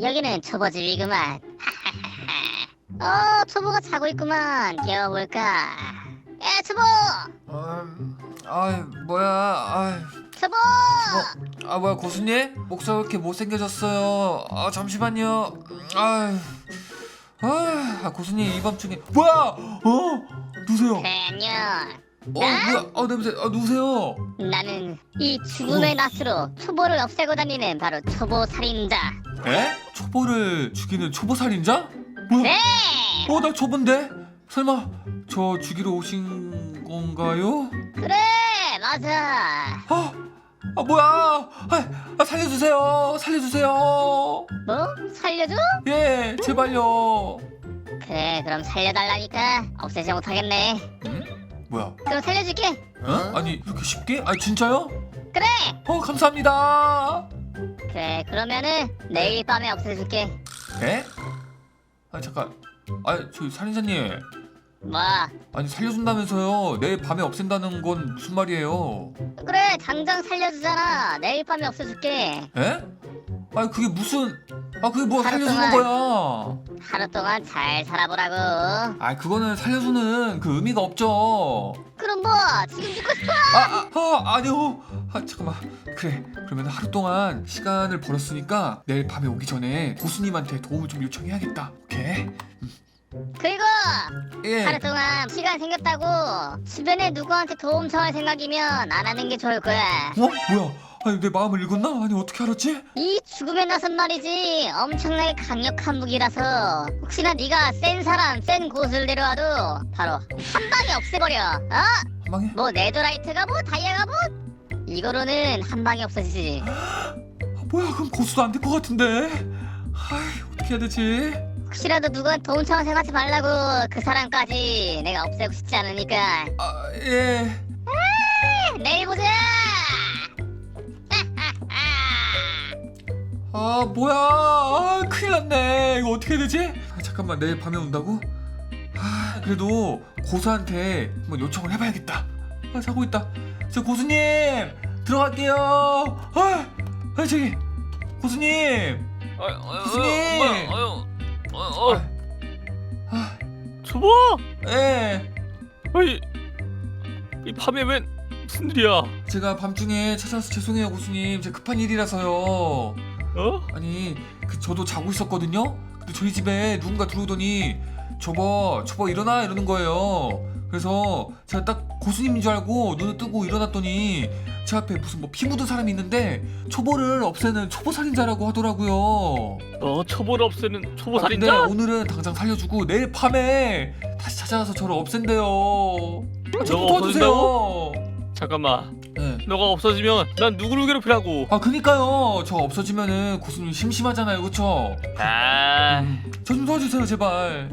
여기는 초보집이구만. 어, 초보가 자고 있구만. 깨워볼까? 야, 초보! 아, 아 뭐야? 아, 초보! 아 뭐야 고수님? 목소리 왜 이렇게 못생겨졌어요? 아 잠시만요. 아, 아, 아 고수님 이 밤 중에. 뭐야? 어? 누구세요? 안녕. 어 뭐야? 아 냄새. 아 누구세요? 나는 이 죽음의 낫으로 초보를 없애고 다니는 바로 초보 살인자. 에 초보를 죽이는 초보 살인자 뭐야 네! 어 나 초보인데 설마 저 죽이러 오신 건가요 그래, 맞아. 아, 아 뭐야 아, 아 살려주세요 살려주세요 뭐? 살려줘? 예 제발요 그래, 그럼 살려달라니까 없애지 못하겠네. 뭐야 그럼 살려줄게. 어? 아니 이렇게 쉽게? 아니 진짜요? 그래! 어 감사합니다 그래, 그러면은 내일 밤에 없애줄게. 에? 아 잠깐 아저 살인자님 뭐? 아니 살려준다면서요 내일 밤에 없앤다는 건 무슨 말이에요 그래, 당장 살려주잖아. 내일 밤에 없애줄게. 에? 아니 그게 무슨 아 그게 뭐 하루 살려주는. 거야 하루 동안 잘 살아보라고. 아 그거는 살려주는 그 의미가 없죠 그럼 뭐? 지금 죽고 싶어? 아, 아, 아 아니요 아 잠깐만 그래 그러면 하루 동안 시간을 벌었으니까 내일 밤에 오기 전에 고수님한테 도움을 좀 요청해야겠다 오케이 그리고 예 하루 동안 시간 생겼다고 주변에 누구한테 도움 청할 생각이면 안 하는 게 좋을 거야. 어? 뭐야? 아니 내 마음을 읽었나? 아니 어떻게 알았지? 이 죽음의 낫은 말이지 엄청나게 강력한 무기라서 혹시나 네가 센 사람, 센 고수를 데려와도 바로 한 방에 없애버려. 어? 한 방에? 뭐 네더라이트가 뭐 다이아가 뭐 이거로는 한 방에 없어지지. 아, 뭐야 그럼 고수도 안 될 것 같은데 아이 어떻게 해야 되지? 혹시라도 누구한테 도움 청할 생각하지 말라고 그 사람까지 내가 없애고 싶지 않으니까 아예 내일 보자. 아 뭐야 아 큰일 났네 이거 어떻게 해야 되지? 아, 잠깐만 내일 밤에 온다고? 아 그래도 고수한테 한번 요청을 해봐야겠다 아 자고 있다 저 고수님 들어갈게요 아, 아 저기 고수님 아, 아, 교수님! 아, 아, 아, 아, 아, 초보? 예 아이, 이 밤에 웬 무슨 일이야? 제가 밤중에 찾아와서 죄송해요 고수님 제가 급한 일이라서요 어? 아니 그 저도 자고 있었거든요 근데 저희 집에 누군가 들어오더니 저거 저거 일어나? 이러는 거예요. 그래서 제가 딱 고수님인 줄 알고 눈을 뜨고 일어났더니 제 앞에 무슨 뭐 피 묻은 사람이 있는데 초보를 없애는 초보 살인자라고 하더라고요. 너 초보를 없애는 초보 아, 근데 살인자? 오늘은 당장 살려주고 내일 밤에 다시 찾아와서 저를 없앤대요. 아, 저좀 너가 도와주세요. 잠깐만, 네. 너가 없어지면 난 누구를 괴롭히라고? 아 그니까요 저 없어지면은 고수님 심심하잖아요 그쵸? 아, 저 좀 도와주세요 제발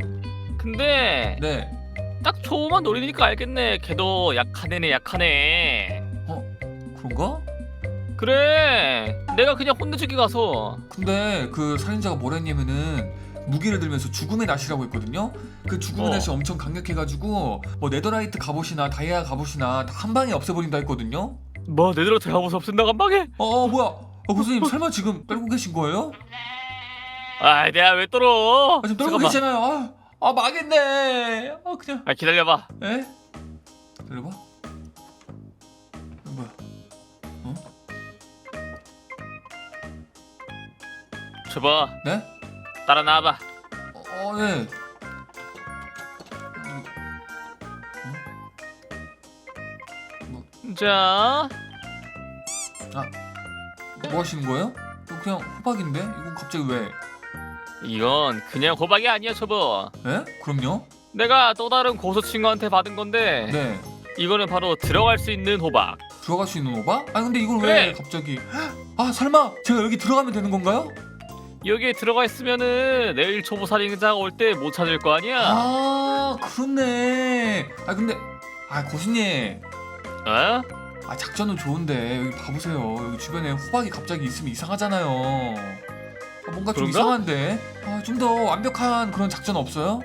근데 네딱 초보만 노리니까 알겠네. 걔도 약한 애네, 약한 애. 그런가? 그래, 내가 그냥 혼내주기 가서 근데 그 살인자가 뭐라 했냐면은 무기를 들면서 죽음의 낫이라고 했거든요 그 죽음의 어. 낫이 엄청 강력해가지고 뭐 네더라이트 갑옷이나 다이아 갑옷이나 다 한 방에 없애버린다 했거든요 뭐 내대로 들어가서 없앤다고 한 방에? 어, 어 뭐야 어, 고수님 설마 지금 떨고 계신 거예요? 아, 내가 왜 떨어? 아 지금 떨고 잠깐만. 계시잖아요 아, 아 망했네 아 그냥 아, 기다려봐. 에? 들어봐 뭐야 줘봐, 네? 따라 나와봐. 어, 어 네. 자, 뭐 하시는 거예요? 이거 그냥 호박인데? 이건 갑자기 왜? 이건 그냥 호박이 아니야, 초보. 에? 그럼요? 내가 또 다른 고수 친구한테 받은 건데 네. 이거는 바로 들어갈 수 있는 호박. 들어갈 수 있는 호박? 아니 근데 이걸 그래. 왜 갑자기 아 설마 제가 여기 들어가면 되는 건가요? 여기에 들어가 있으면은 내일 초보 살인자가 올때 못 찾을 거 아니야. 아 그렇네 아 근데 아 고수님 어? 아 작전은 좋은데 여기 봐보세요 여기 주변에 호박이 갑자기 있으면 이상하잖아요 아, 뭔가 좀 그런가? 이상한데 아, 좀 더 완벽한 그런 작전 없어요?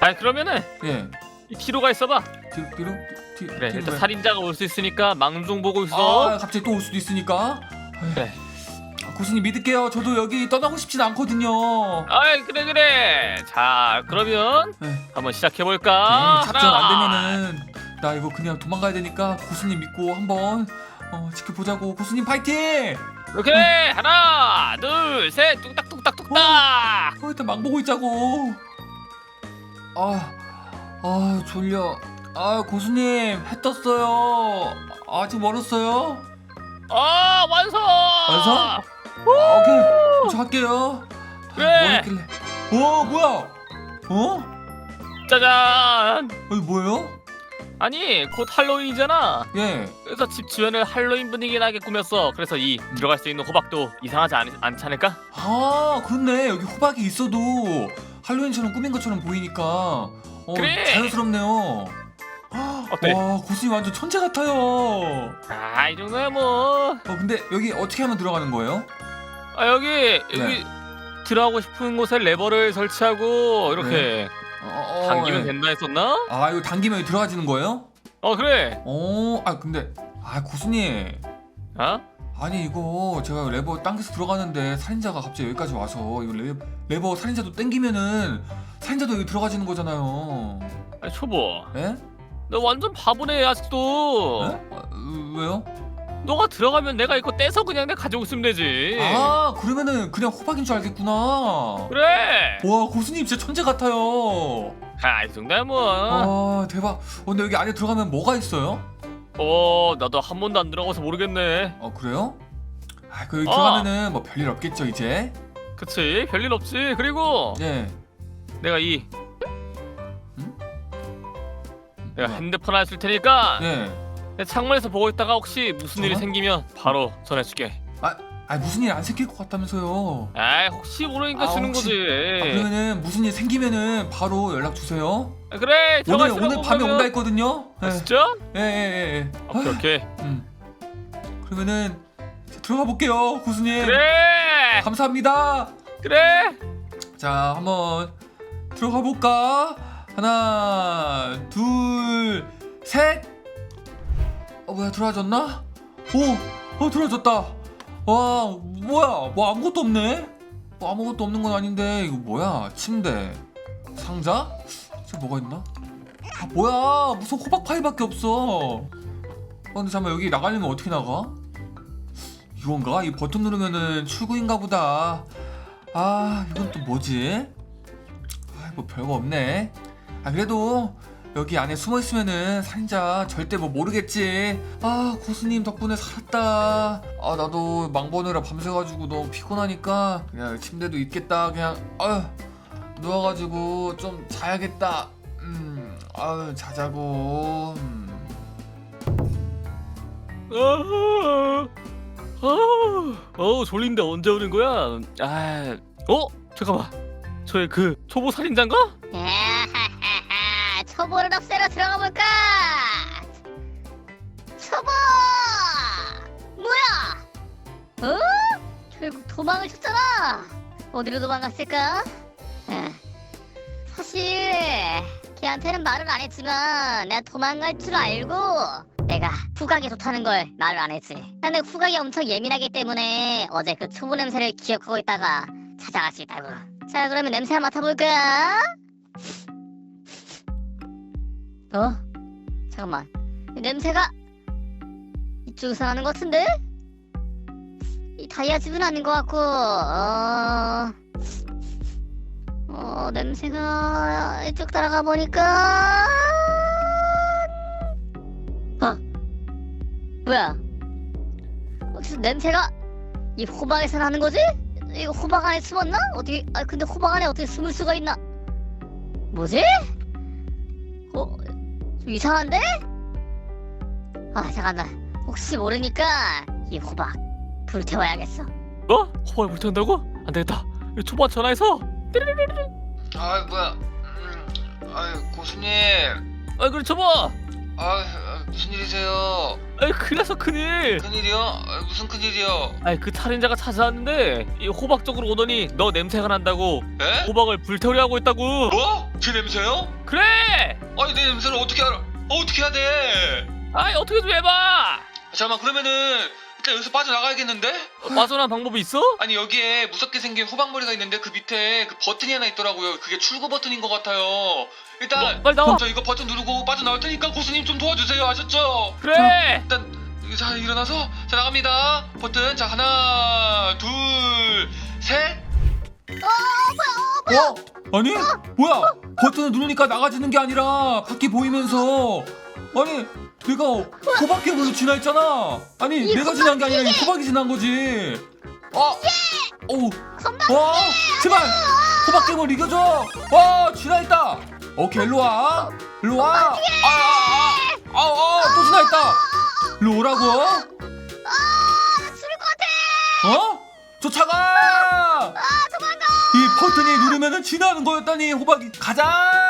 아 그러면은 예 이 뒤로 가 있어봐. 뒤, 뒤로? 뒤, 그래 뒤로 일단 왜? 살인자가 올 수 있으니까 망중 보고 있어. 아 갑자기 또 올 수도 있으니까 그래. 아, 고수님 믿을게요. 저도 여기 떠나고 싶진 않거든요. 아이 그래 그래. 자 그러면 네. 한번 시작해 볼까? 음, 작전 안 되면은 나 이거 그냥 도망가야 되니까 고수님 믿고 한번 어, 지켜보자고. 고수님 파이팅! 이렇게 하나 둘셋 뚝딱 뚝딱 뚝딱. 어, 일단 망 보고 있자고. 아, 아 졸려. 아 고수님 해 떴어요. 아직 멀었어요. 아 완성. 완성? 아, 오케이, 저 할게요. 그래. 뭐 했길래? 오 뭐야? 어? 짜잔. 이거 뭐예요? 아니 곧 할로윈이잖아. 예. 그래서 집 주변을 할로윈 분위기 나게 꾸몄어. 그래서 이 들어갈 수 있는 호박도 이상하지 않, 않지 않을까? 아 그렇네. 여기 호박이 있어도 할로윈처럼 꾸민 것처럼 보이니까 어, 그래. 자연스럽네요. 어때? 와 고수님 완전 천재 같아요. 아이 정도야 뭐. 어 근데 여기 어떻게 하면 들어가는 거예요? 아 여기 여기 네. 들어가고 싶은 곳에 레버를 설치하고 이렇게 어, 어, 당기면 예. 된다 했었나? 아 이거 당기면 들어가지는 거예요? 어 그래. 어, 아 근데 아 고수님 어? 아니 이거 제가 레버 당겨서 들어가는데 살인자가 갑자기 여기까지 와서 이거 레, 레버 살인자도 당기면은 살인자도 여기 들어가지는 거잖아요. 아니 초보. 예? 너 완전 바보네 아직도. 예? 아, 으, 왜요? 너가 들어가면 내가 이거 떼서 그냥 내가 가지고 있으면 되지. 아 그러면은 그냥 호박인 줄 알겠구나. 그래. 와 고수님 진짜 천재 같아요. 아 이 정도야 뭐. 아 대박. 어, 근데 여기 안에 들어가면 뭐가 있어요? 어 나도 한 번도 안 들어가서 모르겠네. 어 그래요? 아 그 여기 어. 들어가면은 뭐 별일 없겠죠 이제? 그치 별일 없지. 그리고 예. 내가 이 응? 내가? 핸드폰 하나 줄 테니까 예. 내 창문에서 보고 있다가 혹시 무슨 일이 저거? 생기면 바로 전해줄게. 아 무슨 일 안 생길 것 같다면서요? 아 혹시 모르니까 아, 주는 혹시- 거지. 아, 그러면은 무슨 일 생기면은 바로 연락 주세요. 아, 그래 들어가 오늘 있으라고 오늘 밤에 그러면. 온다 했거든요. 아, 진짜? 예예예 예, 예. 오케이 아, 오케이. 음. 그러면은 자, 들어가 볼게요, 고수님. 그래 감사합니다. 그래. 자, 한번 들어가 볼까? 하나, 둘, 셋. 어, 뭐야, 들어와졌나? 오, 어, 들어와졌다. 와, 뭐야, 뭐 아무것도 없네? 뭐 아무것도 없는 건 아닌데, 이거 뭐야? 침대, 상자? 저 뭐가 있나? 아, 뭐야, 무슨 호박 파이밖에 없어. 어, 근데 잠깐 여기 나가려면 어떻게 나가? 이건가? 이 버튼 누르면은 출구인가 보다. 아 이건 또 뭐지? 아, 뭐 별거 없네. 아 그래도 여기 안에 숨어 있으면은 살인자 절대 뭐 모르겠지. 아 고수님 덕분에 살았다. 아 나도 망보느라 밤새가지고 너무 피곤하니까 그냥 침대도 있겠다. 그냥 아유 누워가지고 좀 자야겠다. 음 아유 자자고. 음. 아, 아, 어 졸린데 언제 오는 거야? 아, 어 잠깐만. 저의 그 초보 살인자인가? 야 없애러 들어가 볼까? 초보! 뭐야? 어? 결국 도망을 쳤잖아. 어디로 도망갔을까? 에, 사실 걔한테는 말을 안 했지만 내가 도망갈 줄 알고 내가 후각이 좋다는 걸 말을 안 했지. 근데 후각이 엄청 예민하기 때문에 어제 그 초보 냄새를 기억하고 있다가 찾아갈 수 있다고. 자 그러면 냄새 한번 맡아볼까? 어? 잠깐만 이 냄새가 이쪽에서 나는 것 같은데? 이 다이아 집은 아닌 것 같고 어... 어 냄새가 이쪽 따라가 보니까 어? 뭐야 어디서 냄새가 이 호박에서 나는 거지? 이 호박 안에 숨었나? 어떻게 아 근데 호박 안에 어떻게 숨을 수가 있나? 뭐지? 어? 좀 이상한데? 아 잠깐만 혹시 모르니까 이 호박 불태워야겠어 뭐? 호박을 불태운다고? 안 되겠다. 이 초보 전화해서. 아 뭐야? 음, 아 고수님. 아 그래 초보. 아 무슨 일이세요? 아이 났어 큰일. 큰일이요? 아, 무슨 큰일이요? 아이 그 살인자가 찾아왔는데 이 호박 쪽으로 오더니 너 냄새가 난다고 에? 호박을 불태우려 하고 있다고. 뭐? 제 냄새요? 그래. 아니 내 냄새를 어떻게 알아? 어떻게 해야 돼? 아이 어떻게 좀 해봐. 잠깐만 그러면은 일단 여기서 빠져나가야겠는데? 어, 빠져나간 방법이 있어? 아니 여기에 무섭게 생긴 호박머리가 있는데 그 밑에 그 버튼이 하나 있더라고요. 그게 출구 버튼인 것 같아요. 일단 뭐, 빨리 나와 저 이거 버튼 누르고 빠져나올 테니까 고수님 좀 도와주세요. 아셨죠? 그래 일단 자 일어나서 자 나갑니다. 버튼 자 하나 둘 셋. 어? 아니 뭐야 버튼을 누르니까 나가지는 게 아니라 밖이 보이면서 아니 내가 호박 괴물로 지나했잖아. 아니 이 내가 지난 게 아니라 이 호박이 지난 거지. 아, 오, 건방 와, 제발 호박 괴물 이겨줘. 와, 지나했다. 오케이, 일로 와, 일로 와. 아, 아, 아, 아, 아, 또 지나했다. 일로 오라고. 아 죽을 것 같아 어? 쫓아가! 이 버튼이 누르면은 지나는 거였다니 호박이 가자!